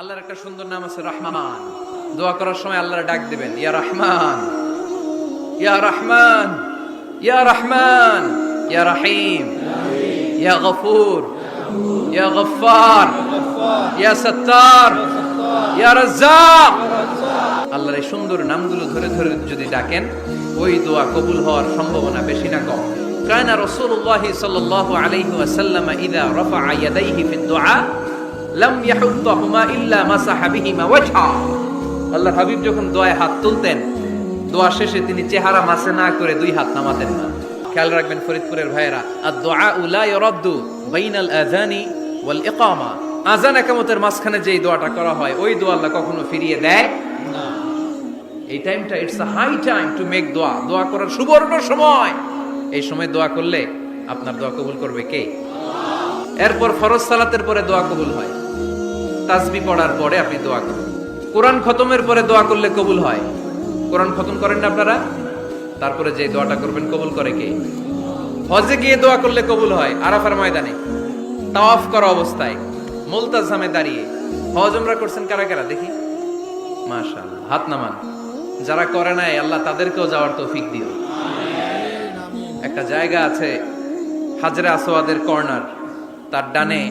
আল্লাহর একটা সুন্দর নাম আছে রহমান। দোয়া করার সময় আল্লাহর ডাক দেবেন, ইয়া রহমান ইয়া রহমান ইয়া রহমান, ইয়া রহিম, ইয়া গফুর, ইয়া গফার ইয়া সত্তার, ইয়া রাজ্জাক। আল্লাহর এই সুন্দর নামগুলো ধরে ধরে যদি ডাকেন, ওই দোয়া কবুল হওয়ার সম্ভাবনা বেশি না কম। কানা রসুল্লাহ সাল্লাহ আলাইহি ওয়াসাল্লাম ইদা রফা ইয়াদাইহি ফিদ দোয়া লাম ইয়াহুদ্দাহুমা ইল্লা মাসাহা বিহিমা ওয়াজহা। আল্লাহর হাবিব যখন দোয়ায় হাত তুলতেন, দোয়া শেষে তিনি চেহারা মাসে না করে দুই হাত নামাতেন না। খেয়াল রাখবেন ফরিদপুরের ভাইয়েরা আর দোয়া উলা ইরাদ্দু বাইনাল আযানি ওয়াল ইকামা। আজান একামতের মাঝখানে যেই দোয়াটা করা হয়, ওই দোয়া আল্লাহ কখনো ফিরিয়ে দেয় না। এই টাইমটা it's a high time to make দোয়া। দোয়া করার সুবর্ণ সময়। এই সময় দোয়া করলে আপনার দোয়া কবুল করবে কে? এরপর ফরজ সালাতের পরে দোয়া কবুল হয়। তাসবি পড়ার পরে আপনি দোয়া করুন। কোরআন খতমের পরে দোয়া করলে কবুল হয়। কোরআন খতম করেন না আপনারা? তারপরে যে দোয়াটা করবেন, কবুল করে কে? হজে গিয়ে দোয়া করলে কবুল হয়, আরাফার ময়দানে। তাওয়াফ করা অবস্থায়, মুলতাজামে দাঁড়িয়ে। হজ আমরা করছেন কারা কারা? দেখি। মাশাআল্লাহ, হাত নামান। যারা করে নাই, আল্লাহ তাদেরকেও যাওয়ার তৌফিক দিও। একটা জায়গা আছে, হাজরে আসোয়াদের কর্নার। তার ডানে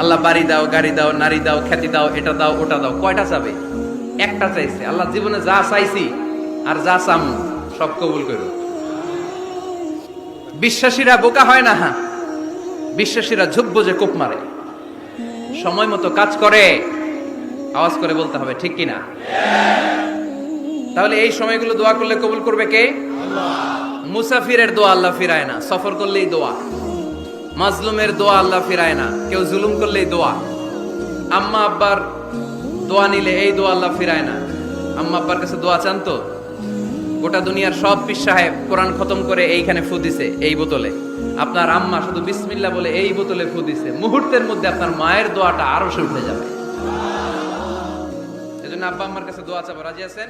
আল্লাহ বাড়ি দাও, গাড়ি দাও, নারী দাও, খ্যাতি দাও, এটা দাও, ওটা দাও, কয়টা চাবে? একটা চাইছে। আল্লাহ জীবনে যা চাইছি আর যা চামু, সব কবুল করো বিশ্বাসীরা বোকা হয় না হ্যাঁ? বিশ্বাসীরা ঝুব্ব যে কোপ মারে। সময় মতো কাজ করে, আওয়াজ করে বলতে হবে, ঠিক কিনা? তাহলে এই সময়গুলো দোয়া করলে কবুল করবে কে? মুসাফিরের দোয়া আল্লাহ ফিরায় না, সফর করলেই দোয়া। মাজলুমের দোয়া আল্লাহ ফিরায় না। কেউ জুলুম করলেই দোয়া। আম্মা আব্বার দোয়া নিলে এই দোয়া আল্লাহ ফিরায় না। আম্মা আব্বার কাছে দোয়া চান তো? গোটা দুনিয়ার সব পীর সাহেব কোরআন খতম করে এইখানে ফু দিছে, এই বোতলে। আপনার আম্মা শুধু বিসমিল্লাহ বলে এই বোতলে ফু দিছে। মুহূর্তের মধ্যে আপনার মায়ের দোয়াটা আরও সে উঠে যাবে। এজন্য আব্বা আম্মার কাছে দোয়া চাবো। রাজি আছেন?